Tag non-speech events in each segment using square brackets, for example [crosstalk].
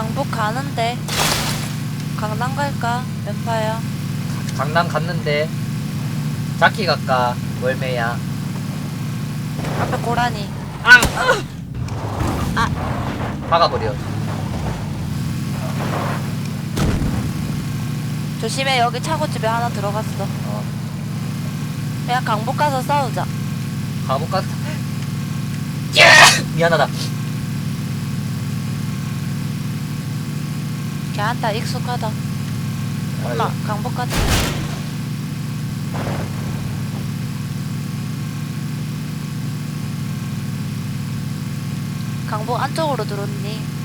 강북 가는데. 강남 갈까? 왼파야 강남 갔는데. 자키 갈까? 월매야. 앞에 고라니. 박아버려. 조심해. 여기 차고집에 하나 들어갔어. 어. 그냥 강북 가서 싸우자. 가볼까 미안하다 걔한테 익숙하다. 엄마. 강북 가자 강북 안쪽으로 들어오니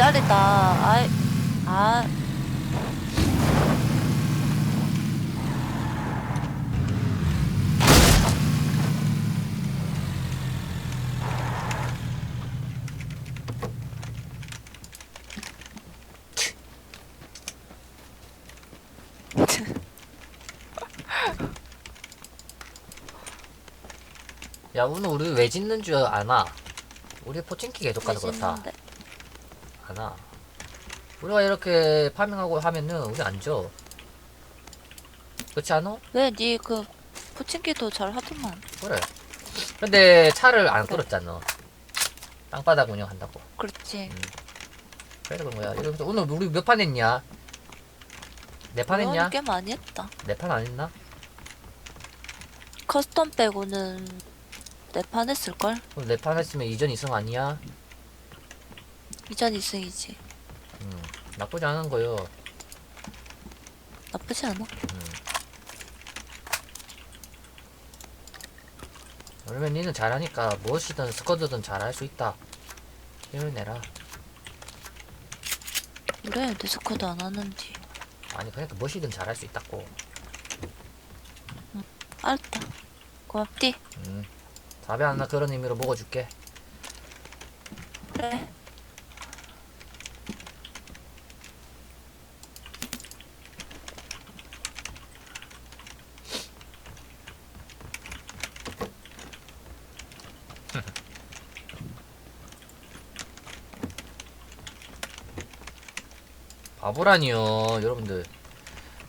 아, 내 자리다. 아이 아. 야 오늘 우리 왜 짓는 줄 아나? 우리 포칭키 계속 가도 그렇다 아나 우리가 이렇게 파밍하고 하면은 우리 안줘 그렇지 않아? 왜니 그 포칭기도 잘 하더만 그래 근데 차를 안 끌었잖아 땅바닥 운영한다고 그렇지 그래서 그런 거야 이러면서 오늘 우리 몇 판 했냐? 네 판 했냐? 꽤 많이 했다 네 판 안 했나? 커스텀 빼고는 네 판 했을걸? 오늘 네판 했으면 이전 2승 아니야? 이전 2승이지. 음, 나쁘지 않은 거요. 나쁘지 않아. 그러면 니는 잘하니까 무엇이든 스쿼드든 잘할 수 있다. 힘을 내라. 그래 디스코드 안 하는데 아니 그러니까 무엇이든 잘할 수 있다고. 알았다. 고맙디. 음. 답이 하나 그런 의미로 먹어줄게. 그래 바보라니요 여러분들.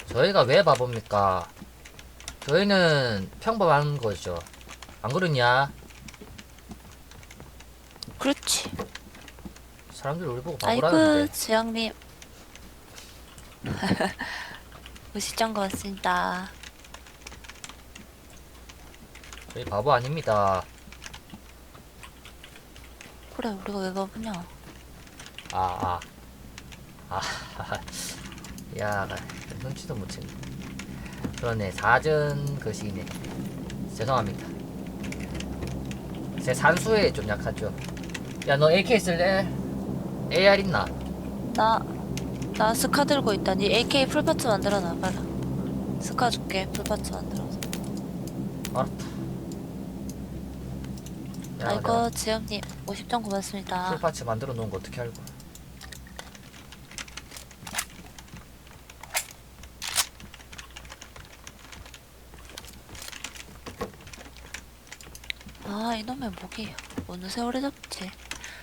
저희가 왜 바보입니까? 저희는 평범한 거죠. 안 그러냐? 그렇지. 사람들 우리 보고 아이고 바보라는데. 지영님. 무시장 것 같습니다. 저희 바보 아닙니다. 그래 우리가 왜 바보냐? 아, 아. 아, 야, 나 눈치도 못 채네. 그러네, 사전 그 시기네. 죄송합니다. 제 산수에 좀 약하죠. 야, 너 AK 쓸래? AR 있나? 나, 나 스카 들고 있다 니 AK 풀파츠 만들어놔 빨리 스카 줄게 풀파츠 만들어서 알았다. 야, 아이고 지영님 50점 고맙습니다 풀파츠 만들어 놓은 거 어떻게 알고? 아 이놈의 목이 어느 세월에 잡지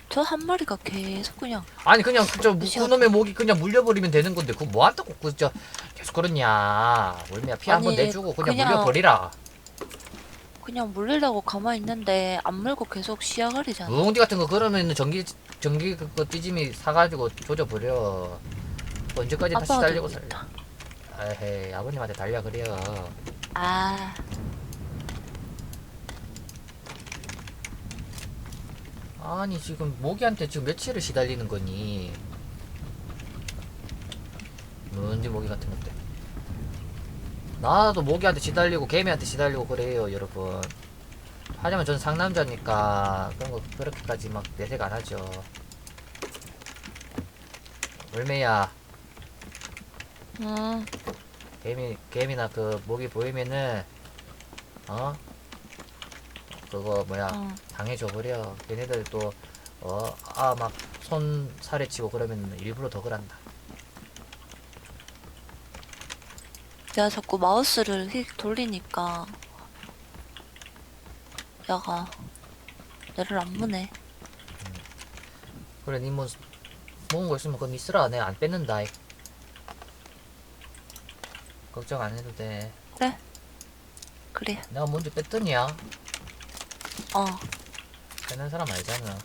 저 한 마리가 계속 그냥 아니, 그냥 그저 무시하고. 그놈의 목이 그냥 물려버리면 되는 건데, 그거 뭐 한다고 그저 계속 그러냐? 월미야 피 한 번 아니, 내주고 그냥, 그냥- 물려버리라. 그냥 물리려고 가만히 있는데 안 물고 계속 시야가리잖아 무웅디 같은 거 그러면 전기 전기 그거 띠짐이 사가지고 조져버려 뭐 언제까지 다시 아빠가 달리고 들고 살려 있다 에헤이 아버님한테 달려 그래요 아 아니 지금 모기한테 지금 며칠을 시달리는 거니? 뭔지 모기 같은 것들. 나도 모기한테 시달리고 개미한테 시달리고 그래요 여러분. 하지만 전 상남자니까 그런 거 그렇게까지 막 내색 안 하죠. 물매야. 음, 개미 개미나 그 모기 보이면은 어? 그거 뭐야? 어. 당해줘 버려 걔네들 또 어 아 막 손 살에 치고 그러면 일부러 더 그런다 내가 자꾸 마우스를 휙 돌리니까 야가 내를 안 무네. 그래 니뭐 모은 거 있으면 그건 니 쓰라 내가 안 뺏는다 이. 걱정 안 해도 돼 그래. 내가 먼저 뺐더니야 어. 뺏는 사람 알잖아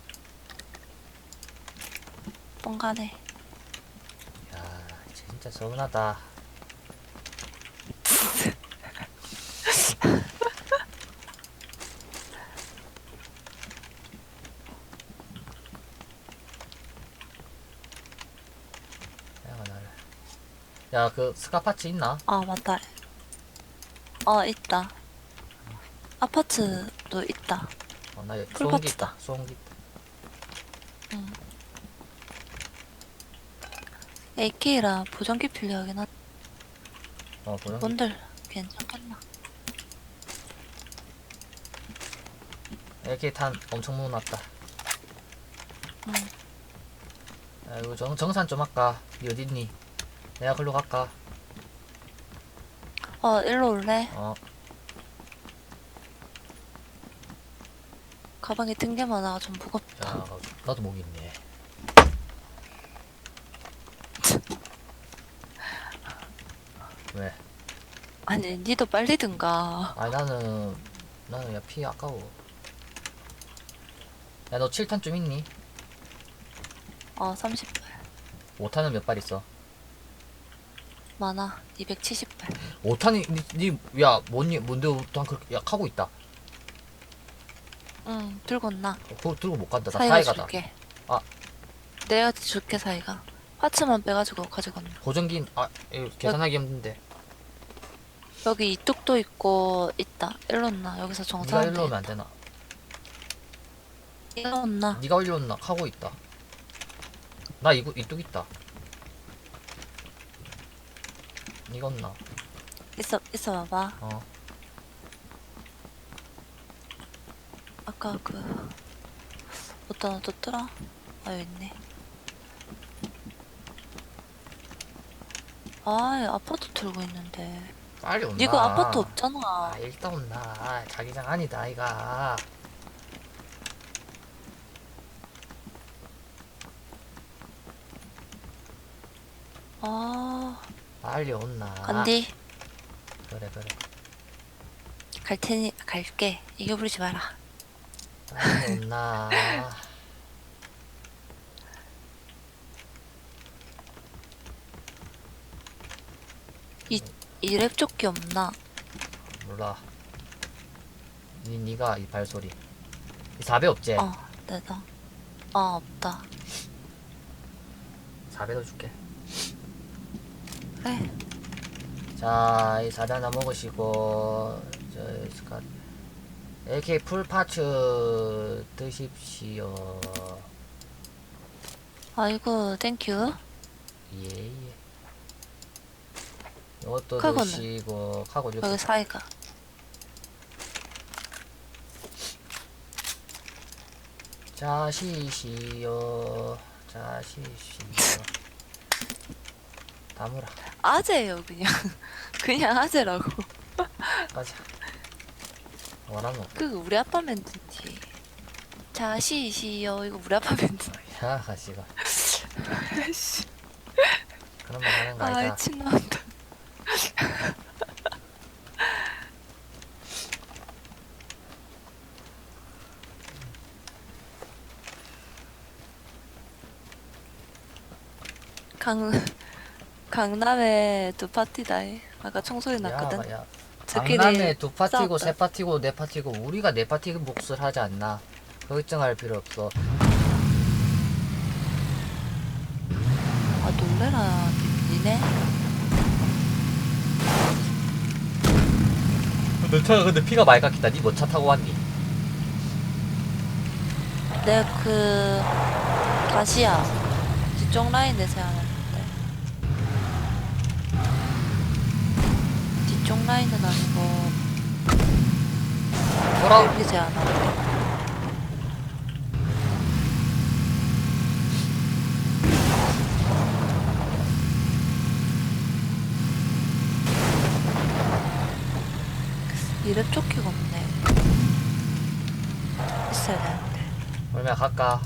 뻥가네. 야 진짜 서운하다 [laughs] 나를 야그 스카파츠 있나? 아 맞다. 어 있다. 아파트도 있다. 어, 나 여기. 소음기 있다 소음기 있다 응. AK라 보정기 필요하긴 한. 어 보정 뭔들 괜찮겠나? 이렇게 탄 엄청 모아놨다 응. 야 이거 정, 정산 좀 할까 니 어딨니? 내가 글로 갈까? 어 일로 올래? 어 가방에 든 게 많아 좀 무겁다. 자, 나도 목이 있네. [laughs] 왜? 아니 니도 빨리 든가. 아니 나는 나는 야 피 아까워. 야 너 7탄 좀 있니? 어 30발 5탄은 몇 발 있어? 많아 270발. 5탄이 니야 뭔니 뭔데 5탄 그렇게 야 하고 있다. 응 들고 온나. 그거 들고 못 간다. 나 사이가 사이가 다. 줄게. 아. 내가 줄게 사이가. 파츠만 빼가지고 가져갔네. 보정기 아 이거 계산하기 힘든데. 여기 이뚝도 있고 있다. 일로 온나 여기서 네가 정산하면 일로 오면 돼. 안 되나? 일로 온나. 네가 일로 온나 하고 있다. 나 이거 이뚝 있다. 이거 없나? 있어 있어 봐봐. 어. 아까 그 어떤 어떻더라? 아 여기 있네. 아 아파트 들고 있는데. 빨리 온나. 니가 아파트 없잖아. 아, 일단 온나. 아, 자기장 아니다, 아이가. 아 빨리 온나. 안디 그래, 그래. 갈 테니 갈게. 이겨 부리지 마라. 빨리 온나. 이랩 조끼 없나? 몰라. 니, 니가 이 발소리. 이 4배 없지? 어 내다. 어 없다. 4배도 줄게. 그래. 자, 이 4배 하나 먹으시고, 저, 스카, AK 풀파츠 드십시오. 아이고 땡큐. 예, 예. 이것도 카고는? 드시고, 카고 줄게. 여기 사이가. 자시시여 자시시여 다물어 아재예요 그냥. [laughs] 그냥 아재라고. 가자 원하노 그 우리 아빠 멘트지. 자 시시요 이거 우리 아빠 멘트. 야 가시가 그런 말 하는 거아 아니다 미친 나온다. 강 강남에 두 파티다. 아까 총소리 났거든. 야, 야. 강남에 두 파티고 싸웠다. 세 파티고 네 파티고 우리가 네 파티 몫을 하지 않나 걱정할 필요 없어 아 놀래라 니네. 너 차가 근데 피가 많이 깎이다 니뭐차 타고 왔니? 내가 그 다시야 뒤쪽 라인에 세워놨는 데 뒤쪽 라인은 아니고 돌아 들리지 않아. 이랩 조끼가 없네. 있어야 되는데. 얼마 갈까?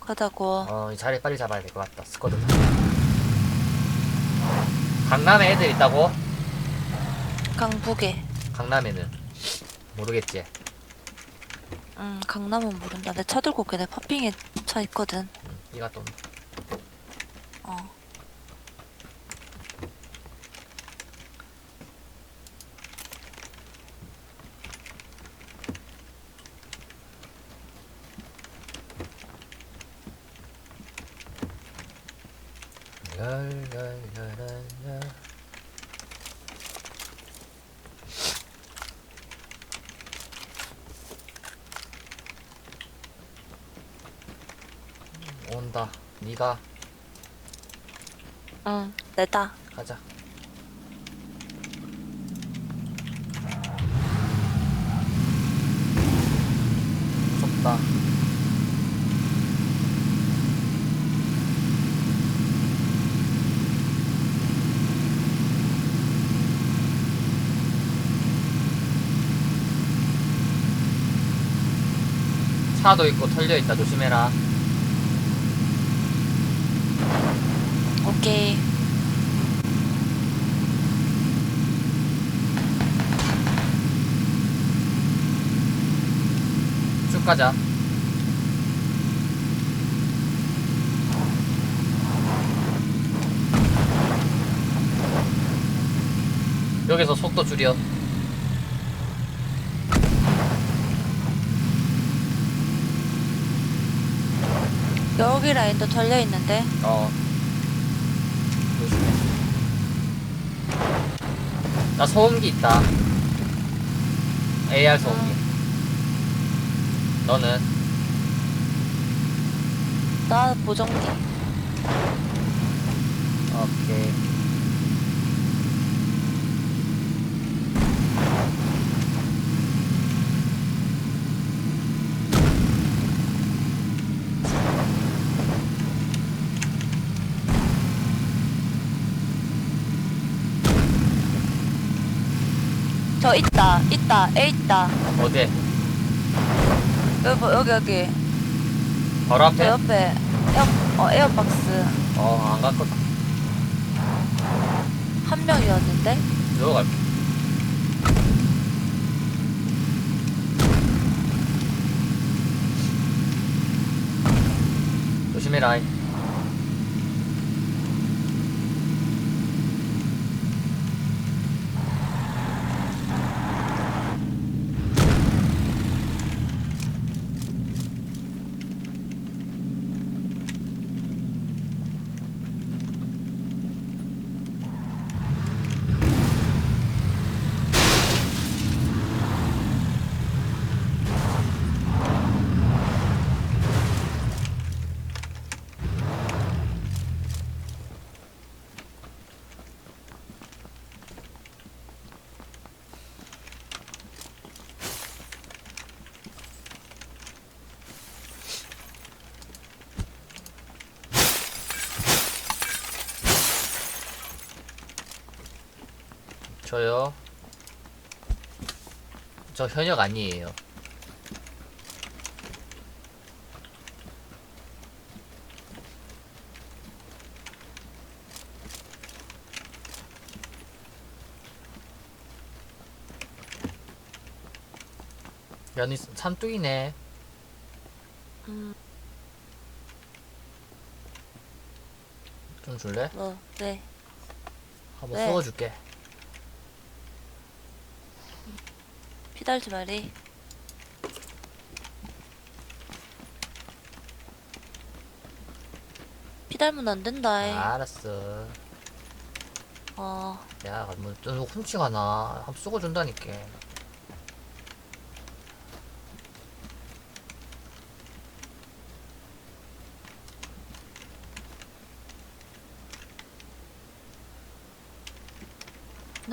가자고. 어, 이 자리 빨리 잡아야 될 것 같다. 스쿼드. 강남에 애들 있다고? 강북에. 강남에는 모르겠지. 응, 강남은 모른다. 내 차 들고 걔네 파핑에 차 있거든. 응, 이가 또 어. 온다. 네가 응, 내다. 가자. 무섭다. 차도 있고 털려 있다 조심해라. 오케이. 쭉 가자. 여기서 속도 줄여. 여기 라인도 털려 있는데. 어. 조심해. 나 소음기 있다. AR 소음기. 너는? 나 보정기. 오케이. 저 있다. 있다. 애 있다. 어디? 여기 뭐, 여기 여기. 바로 저 앞에? 옆에 에어 어 에어박스 어, 안 갔거든. 한 명이었는데. 들어갈게. 조심해라. 저요. 저 현역 아니에요. 연이 삼뚝이네. 음, 좀 줄래? 뭐, 네. 한번 네. 쏘아줄게. 피달지 말이. 피달면 안 된다. 이 아, 알았어. 어, 야, 뭐, 너 훔치가 나. 한번 쏘아준다니까.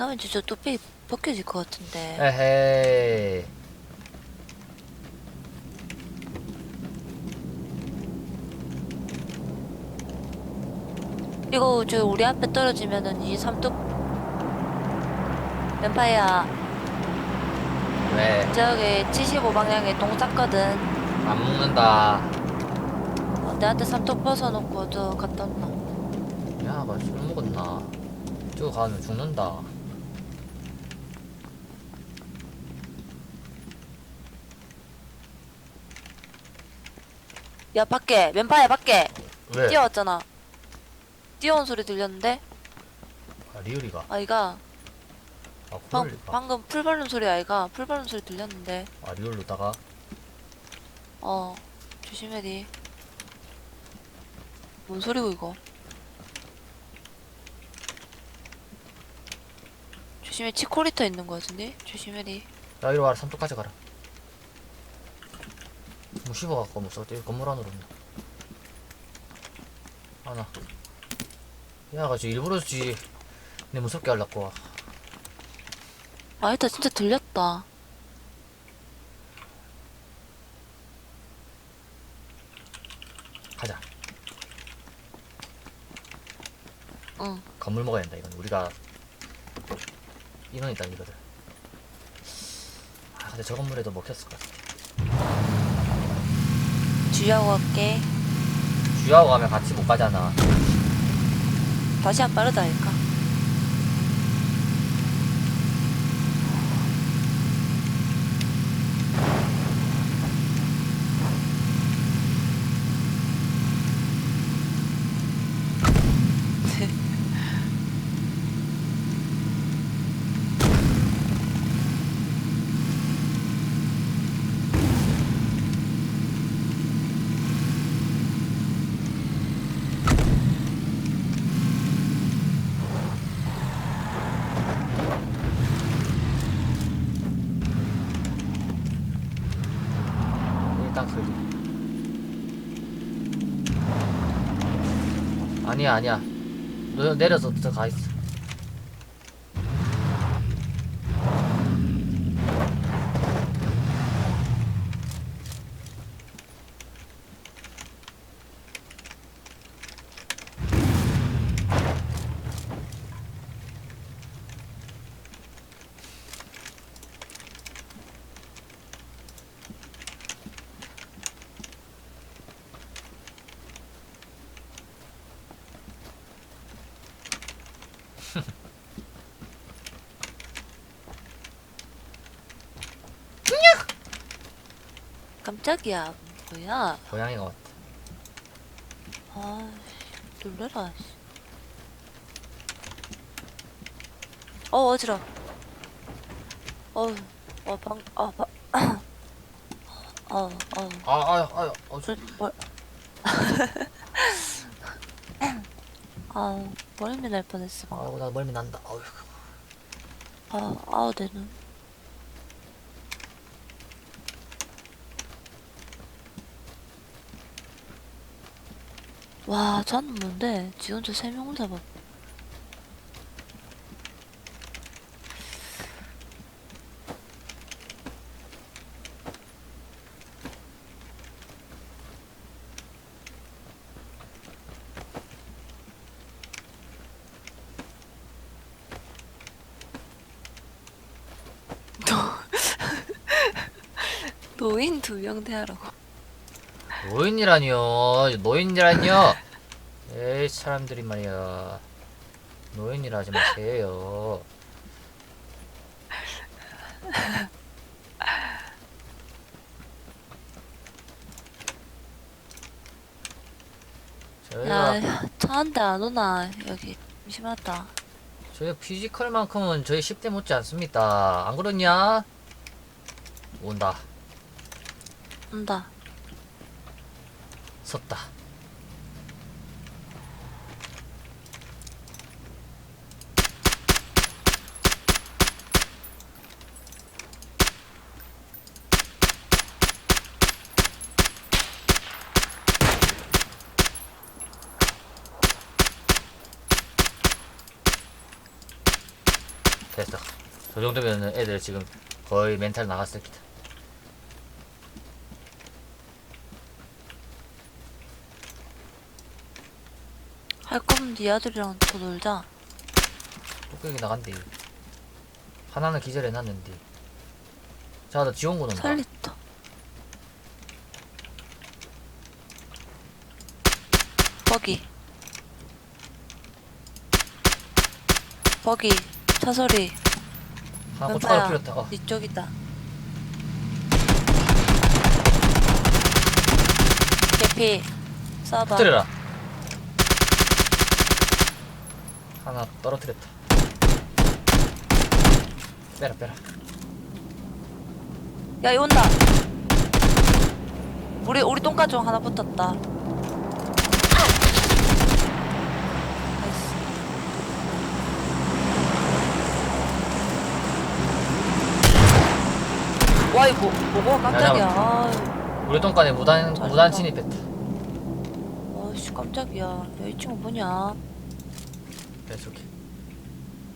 나 왠지 저 뚝배기 벗겨질 것 같은데. 에헤이. 이거 저 우리 앞에 떨어지면은 이 삼뚝 뱀파이어 왜? 저기 75 방향에 동 쌌거든. 안 먹는다. 어, 내한테 삼뚝 벗어놓고 저 갔다 온다. 야, 나술 먹었나? 저거 가면 죽는다. 야 밖에 뱀파이어 밖에 왜? 뛰어왔잖아. 뛰어온 소리 들렸는데 아, 리얼이가. 아이가 아, 방, 그럴리가. 방금 풀 밟는 소리 아이가 풀 밟는 소리 들렸는데 아, 리얼로다가. 어 조심해리. 뭔 소리고 이거? 조심해 치코리터 있는 거 같은데 조심해리. 야, 이리 와라. 삼뚝까지 가라. 뭐 씹어갖고 뭐 써. 건물 안으로 온다. 하나. 야, 가지 일부러 지. 내 무섭게 하려고. 아 일단 진짜 들렸다. 가자. 응. 건물 먹어야 된다, 이건. 우리가 인원이 있다, 이거들. 아, 근데 저 건물에도 먹혔을 것 같아. 주의하고 갈게. 주하고 가면 같이 못 가잖아. 다시 한 빠르다니까. 소리. 아니야, 아니야. 너 내려서 들어가 있어. 깜짝이야. 뭐야? 고양이가 왔다. 아, 놀래라. 씨. 어, 어지러. 어, 어, 방, 아, 바, [coughs] 어, 어, 아, 아, 아, 어, 저, 뭘. [coughs] 아, 멀미 날 뻔했어. 아우, 나 멀미 난다. 어휴. 아, 아우, 내 눈. 와, 저는 뭔데? 지 혼자 세 명을 잡아. [laughs] 노인 두 명 대하라고. 노인이라니요. 노인이라니요. 에이, 사람들이 말이야. 노인이라 하지 마세요. 저희가 야, 저한테 안 오나, 여기. 심하다. 저희 피지컬만큼은 저희 10대 못지 않습니다. 안 그렇냐? 온다. 온다. 썼다. 됐어. 저 정도면 애들 지금 거의 멘탈 나갔을 기다. 할 거면 네 아들이랑 더 놀자. 뚝배기 나간대. 하나는 기절해놨는데. 자, 나 지원군 온다. 살리다. 버기. 버기. 차소리. 하나 고춧가루 왼파야. 뿌렸다. 어. 이쪽이다. 개피. 쏴봐. 터뜨려라. 하나 떨어뜨렸다. 빼라, 빼라. 야, 이 온다. 우리 우리 똥가정 하나 붙었다. 와 이거 뭐가 깜짝이야. 아유, 우리 똥간에 무단, 잘 무단. 침입했다. 아이씨 깜짝이야. 야 이 친구 뭐냐? 계속해.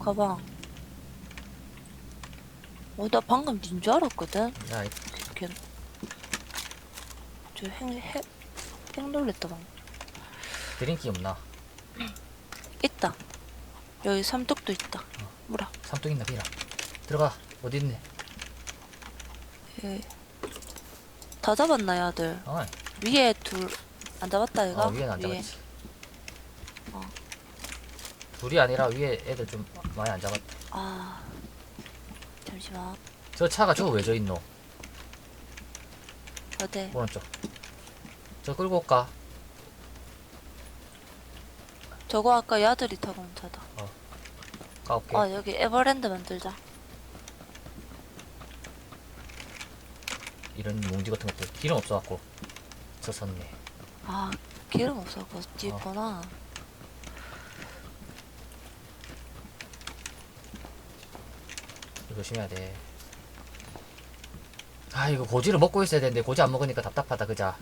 가방. 어, 나 방금 닌 줄 알았거든. 야, 이- 이렇게 저핵핵핵 놀랬다 방금. 드링키 없나? 있다. 여기 삼뚝도 있다. 뭐라? 삼뚝 있나, 비라. 들어가. 어디 있네? 예. 다 잡았나요, 아들? 어, 위에 둘 안 잡았다 이거? 어 위에는 안 위에. 잡았지. 어. 둘이 아니라 위에 애들 좀 많이 안 잡았다. 아 잠시만. 저 차가 저거 왜 저 있노? 어디? 오른쪽. 저 끌고 올까? 저거 아까 이 아들이 타고 온 차다. 까올게. 아 여기 에버랜드 만들자. 이런 몽지 같은 것도 기름 없어갖고 졌었네. 아 기름 없어서 뒤구나. 이거 조심해야 돼. 아 이거 고지를 먹고 있어야 되는데 고지 안 먹으니까 답답하다 그자.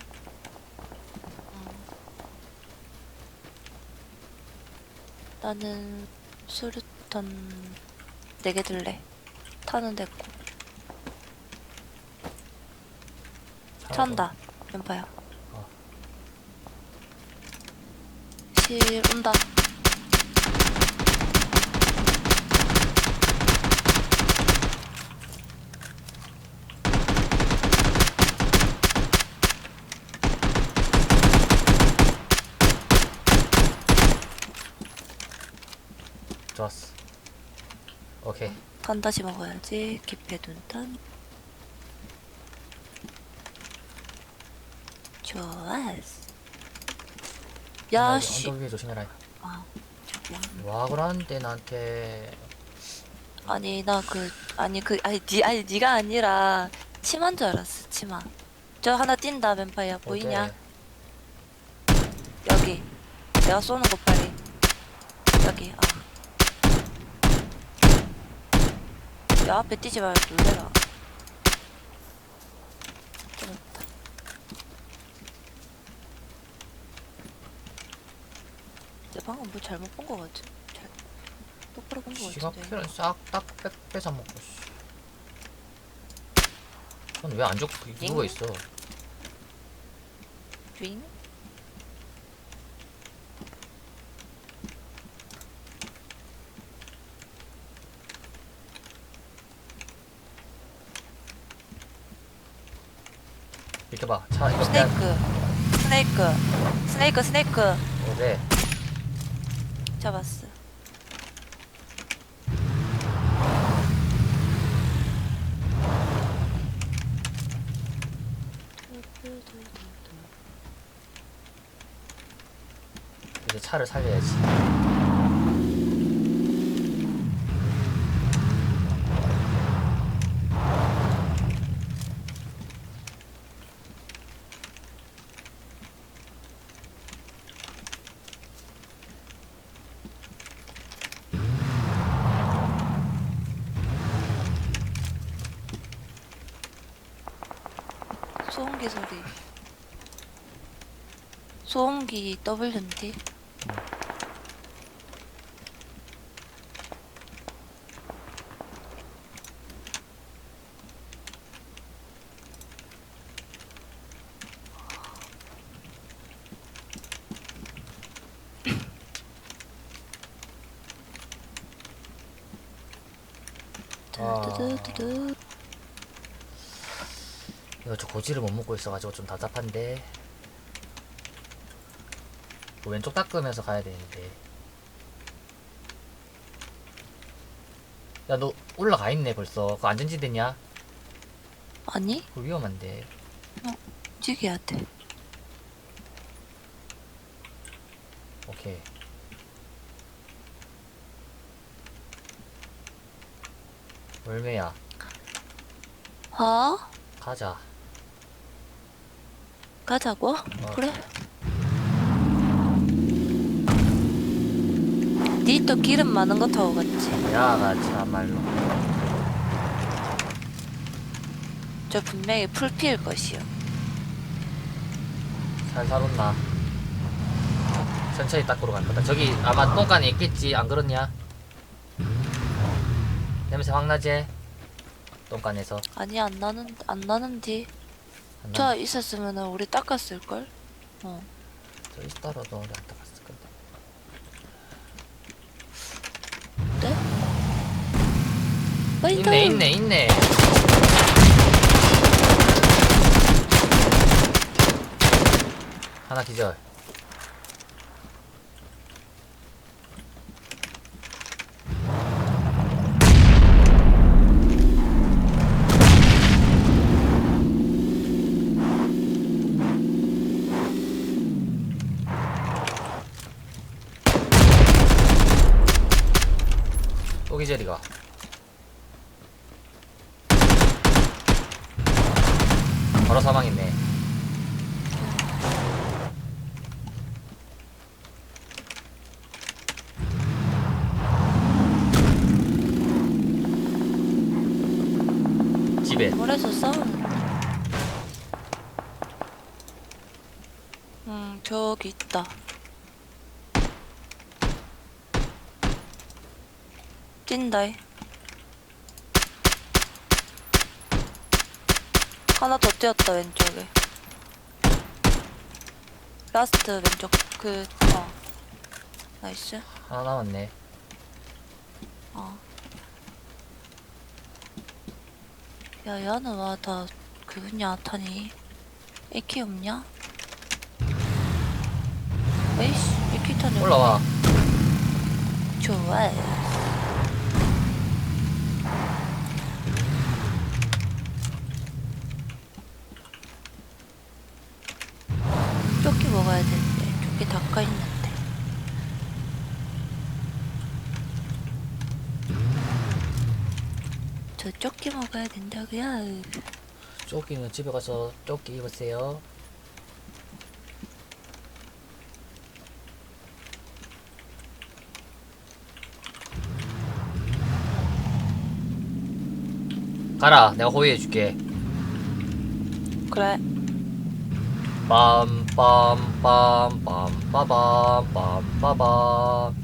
나는 수류탄 네 개 들래. 타는. 차가 찬다. 왼파야. 어. 실 온다. 좀- 좋았어. 간 다시 먹어야지. 깊게 둔탄. 좋았어. 야, 씨. 언덕 위에 조심해라. 아, 저기야. 와 그러는데 나한테 아니, 나 그, 아니, 그, 아니, 니, 아니, 니가 아니라, 치마인 줄 알았어, 치마. 저 하나 뛴다, 뱀파이어. 보이냐? 어때? 여기. 내가 쏘는 거 빨리. 여기, 아. 야, 앞에 뛰지 말고 놀래라. 내 방금 뭐 잘못 본 거 같지? 잘, 똑바로 본 거 지가 같은데. 필은 싹딱 뺏어 먹고. 넌왜안 좋고 잉? 있어? 윙? 비켜봐. 차 이거 그냥 스네이크. 스네이크. 스네이크, 스네이크. 어제 잡았어. 이제 차를 살려야지. 소음기. 소음기 WD. 두두두두두. 이거 저 고지를 못 먹고 있어가지고 좀 답답한데. 뭐 왼쪽 닦으면서 가야 되는데. 야 너 올라가 있네 벌써. 그거 안전지대냐? 아니? 그거 위험한데. 움직여야 돼. 오케이. 월매야. 어? 가자 가자고? 그래. 니 또 기름 많은 거 타고 갔지? 야가 참말로 저 분명히 풀피일 것이요. 살살 온나 천천히 닦으러 갈 거다 저기 아마 똥간에 있겠지 안 그렇냐? 냄새 확 나지? 똥간에서 아니 안 나는 안 나는디. 저 있었으면 우리 닦았을 걸. 어. 저 있더라도 우리 안 닦았을 건데 네? 어, 있네 있네 있네 하나 기절 또 기절이가 바로 사망했네. 집에 물에서 싸우는. 음 저기 있다. 뛴다. 이. 하나 더 뛰었다 왼쪽에. 라스트 왼쪽 그 어. 나이스. 하나 남았네. 어. 야, 야는 와, 다, 그거냐, 타니. AK 없냐? 에이씨, AK 타니. 올라와. 좋아. 조끼 먹어야 되는데, 조끼 닦아 있는데. 저 조끼 먹어야 된다고요. 조끼는 집에 가서 조끼 입으세요. 가라 내가 호위해줄게 그래 빰빰빰빰빰빠밤빰빠밤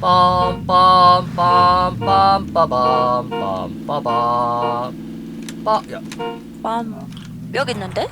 빰빰빰빰빠밤빰빠밤 빠야 빰 여기 있는데?